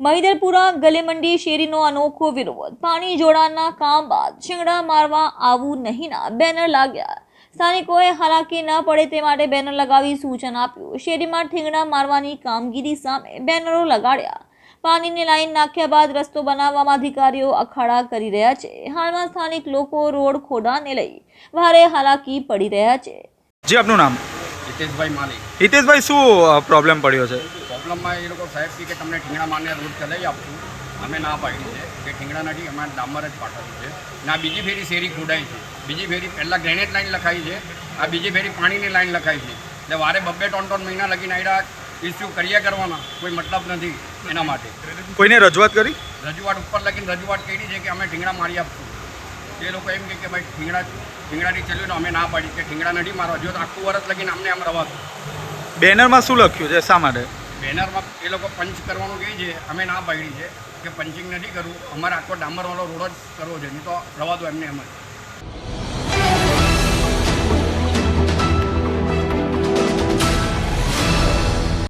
મહિદરપુરા ગલીમંડી શેરીનો અનોખો વિરોધ. પાણી જોડાણના કામ બાદ છીંગડા મારવા આવું નહીંના બેનર લાગ્યા. સ્થાનિકોએ હાલાકી ન પડે તે માટે બેનર લગાવી સૂચન આપ્યું. શેરીમાં ઠીંગણા મારવાની કામગીરી સામે બેનરો લગાડ્યા. પાણીની લાઈન નાખ્યા બાદ રસ્તો બનાવવામાં અધિકારીઓ અખાડા કરી રહ્યા છે. હાલમાં સ્થાનિક લોકો રોડ ખોડાને લઈ ભારે હાલાકી પડી રહ્યા છે. જી આપનું નામ? હિતેશભાઈ માલિક. હિતેશભાઈ શું પ્રોબ્લેમ પડ્યો છે? પ્રોબ્લેમમાં એ લોકો સાહેબ કે તમને ઠીંગણા મારને રોડ ચલાવી આપશું અમે ના પાડી છે. કે ઠીંગણા નથી અમારે ડામર જ પાઠવ્યું છે. ને આ બીજી ફેરી શેરી ખોડાઈ છે. બીજી ફેરી પહેલાં ગ્રેનેડ લાઇન લખાઈ છે. આ બીજી ફેરી પાણીની લાઈન લખાઈ છે. એટલે વારે બબ્બે ત્રણ ત્રણ મહિના લગીને આવ્યા ઇસ્યુ કર્યા કરવાના. કોઈ મતલબ નથી એના માટે. કોઈને રજૂઆત કરી? રજૂઆત ઉપર લગીને રજૂઆત કરી છે કે અમે ઠીંગણા મારી આપશું. એ લોકો એમ કહે કે ભાઈ ઠીંગણા ઠીંગણાથી ચલ્યું અમે ના પાડી. કે ઠીંગણા નથી મારવા. જો આખું વરસ લગીને અમને આમ રવા. બેનરમાં શું લખ્યું છે? શા માટે? બેનરમાં એ લોકો પંચ કરવાનું કહે છે, અમે ના પાડી છે કે પંચિંગ નથી કરવું. અમારે આખો ડામરવાળો રોડ જ કરવો છે. નહીં તો રવા દો એમને એમ જ.